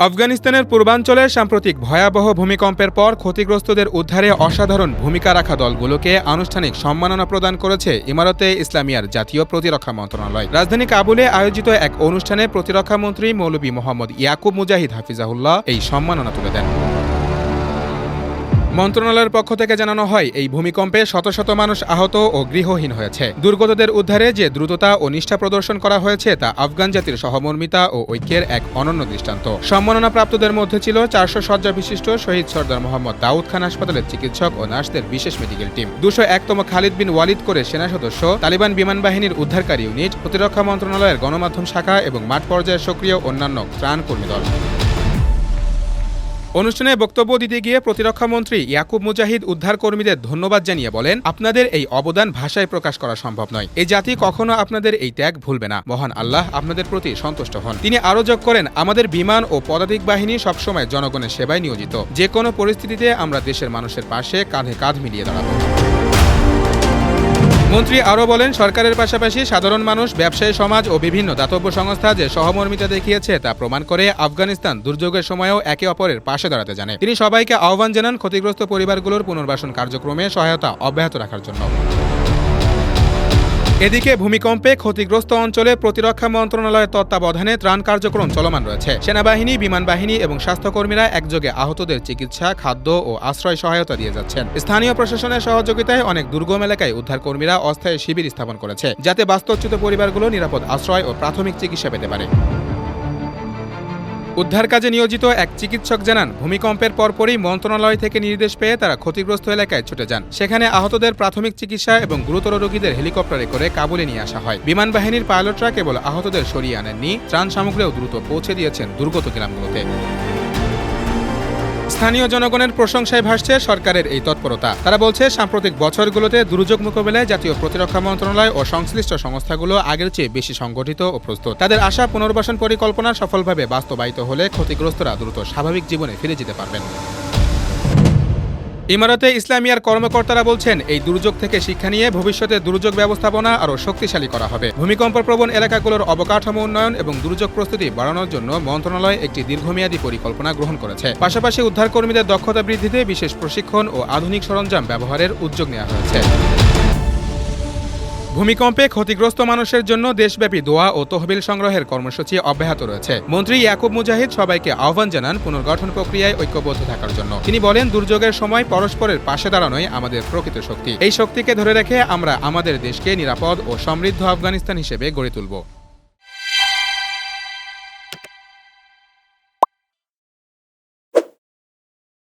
আফগানিস্তানের পূর্বাঞ্চলের সাম্প্রতিক ভয়াবহ ভূমিকম্পের পর ক্ষতিগ্রস্তদের উদ্ধারে অসাধারণ ভূমিকা রাখা দলগুলোকে আনুষ্ঠানিক সম্মাননা প্রদান করেছে ইমারতে ইসলামিয়ার জাতীয় প্রতিরক্ষা মন্ত্রণালয়। রাজধানী কাবুলে আয়োজিত এক অনুষ্ঠানে প্রতিরক্ষামন্ত্রী মৌলবী মোহাম্মদ ইয়াকুব মুজাহিদ হাফিজাহুল্লাহ এই সম্মাননা তুলে দেন। মন্ত্রণালয়ের পক্ষ থেকে জানানো হয়, এই ভূমিকম্পে শত শত মানুষ আহত ও গৃহহীন হয়েছে। দুর্গতদের উদ্ধারে যে দ্রুততা ও নিষ্ঠা প্রদর্শন করা হয়েছে, তা আফগান জাতির সহমর্মিতা ও ঐক্যের এক অনন্য দৃষ্টান্ত। সম্মাননা প্রাপ্তদের মধ্যে ছিল চারশো শয্যা বিশিষ্ট শহীদ সর্দার মোহাম্মদ দাউদ খান হাসপাতালের চিকিৎসক ও নার্সদের বিশেষ মেডিকেল টিম। দুশো একতম খালিদ বিন ওয়ালিদ করে সেনা সদস্য, তালিবান বিমান বাহিনীর উদ্ধারকারী ইউনিট, প্রতিরক্ষা মন্ত্রণালয়ের গণমাধ্যম শাখা এবং মাঠ পর্যায়ে সক্রিয় অন্যান্য ত্রাণ কর্মী দল। অনুষ্ঠানে বক্তব্য দিতে গিয়ে প্রতিরক্ষা মন্ত্রী ইয়াকুব মুজাহিদ উদ্ধার কর্মীদের ধন্যবাদ জানিয়ে বলেন, আপনাদের এই অবদান ভাষায় প্রকাশ করা সম্ভব নয়। এই জাতি কখনো আপনাদের এই ত্যাগ ভুলবে না। মহান আল্লাহ আপনাদের প্রতি সন্তুষ্ট হন। তিনি আরও যোগ করেন, আমাদের বিমান ও পদাতিক বাহিনী সবসময় জনগণের সেবায় নিয়োজিত। যে কোনো পরিস্থিতিতে আমরা দেশের মানুষের পাশে কাঁধে কাঁধ মিলিয়ে দাঁড়াবো। মন্ত্রী আরও বলেন, সরকারের পাশাপাশি সাধারণ মানুষ, ব্যবসায়ী সমাজ ও বিভিন্ন দাতব্য সংস্থা যে সহমর্মিতা দেখিয়েছে তা প্রমাণ করে আফগানিস্তান দুর্যোগের সময়েও একে অপরের পাশে দাঁড়াতে জানে। তিনি সবাইকে আহ্বান জানান ক্ষতিগ্রস্ত পরিবারগুলোর পুনর্বাসন কার্যক্রমে সহায়তা অব্যাহত রাখার জন্য। এদিকে ভূমিকম্পে ক্ষতিগ্রস্ত অঞ্চলে প্রতিরক্ষা মন্ত্রণালয়ের তত্ত্বাবধানে ত্রাণ কার্যক্রম চলমান রয়েছে। সেনাবাহিনী বিমান বাহিনী এবং স্বাস্থ্যকর্মীরা একযোগে আহতদের চিকিৎসা, খাদ্য ও আশ্রয় সহায়তা দিয়ে যাচ্ছেন। স্থানীয় প্রশাসনের সহযোগিতায় অনেক দুর্গম এলাকায় উদ্ধারকর্মীরা অস্থায়ী শিবির স্থাপন করেছে, যাতে বাস্তুচ্যুত পরিবারগুলো নিরাপদ আশ্রয় ও প্রাথমিক চিকিৎসা পেতে পারে। উদ্ধার কাজে নিয়োজিত এক চিকিৎসক জানান, ভূমিকম্পের পরপরই মন্ত্রণালয় থেকে নির্দেশ পেয়ে তারা ক্ষতিগ্রস্ত এলাকায় ছুটে যান। সেখানে আহতদের প্রাথমিক চিকিৎসা এবং গুরুতর রোগীদের হেলিকপ্টারে করে কাবুলে নিয়ে আসা হয়। বিমান বাহিনীর পাইলটরা কেবল আহতদের সরিয়ে আনেননি, ত্রাণ সামগ্রীও দ্রুত পৌঁছে দিয়েছেন দুর্গত গ্রামগুলোতে। স্থানীয় জনগণের প্রশংসায় ভাসছে সরকারের এই তৎপরতা। তারা বলছে, সাম্প্রতিক বছরগুলোতে দুর্যোগ মোকাবেলায় জাতীয় প্রতিরক্ষা মন্ত্রণালয় ও সংশ্লিষ্ট সংস্থাগুলো আগের চেয়ে বেশি সংগঠিত ও প্রস্তুত। তাদের আশা পুনর্বাসন পরিকল্পনা সফলভাবে বাস্তবায়িত হলে ক্ষতিগ্রস্তরা দ্রুত স্বাভাবিক জীবনে ফিরে যেতে পারবেন। ইমারতে ইসলামিয়ার কর্মকর্তারা বলছেন, এই দুর্যোগ থেকে শিক্ষা নিয়ে ভবিষ্যতে দুর্যোগ ব্যবস্থাপনা আরও শক্তিশালী করা হবে। ভূমিকম্প প্রবণ এলাকাগুলোর অবকাঠামো উন্নয়ন এবং দুর্যোগ প্রস্তুতি বাড়ানোর জন্য মন্ত্রণালয় একটি দীর্ঘমেয়াদী পরিকল্পনা গ্রহণ করেছে। পাশাপাশি উদ্ধারকর্মীদের দক্ষতা বৃদ্ধিতে বিশেষ প্রশিক্ষণ ও আধুনিক সরঞ্জাম ব্যবহারের উদ্যোগ নেওয়া হয়েছে। ভূমিকম্পে ক্ষতিগ্রস্ত মানুষের জন্য দেশব্যাপী দোয়া ও তহবিল সংগ্রহের কর্মসূচি অব্যাহত রয়েছে। মন্ত্রী ইয়াকুব মুজাহিদ সবাইকে আহ্বান জানান পুনর্গঠন প্রক্রিয়ায় ঐক্যবদ্ধ থাকার জন্য। তিনি বলেন, দুর্যোগের সময় পরস্পরের পাশে দাঁড়ানোই আমাদের প্রকৃত শক্তি। এই শক্তিকে ধরে রেখে আমরা আমাদের দেশকে নিরাপদ ও সমৃদ্ধ আফগানিস্তান হিসেবে গড়ে তুলব।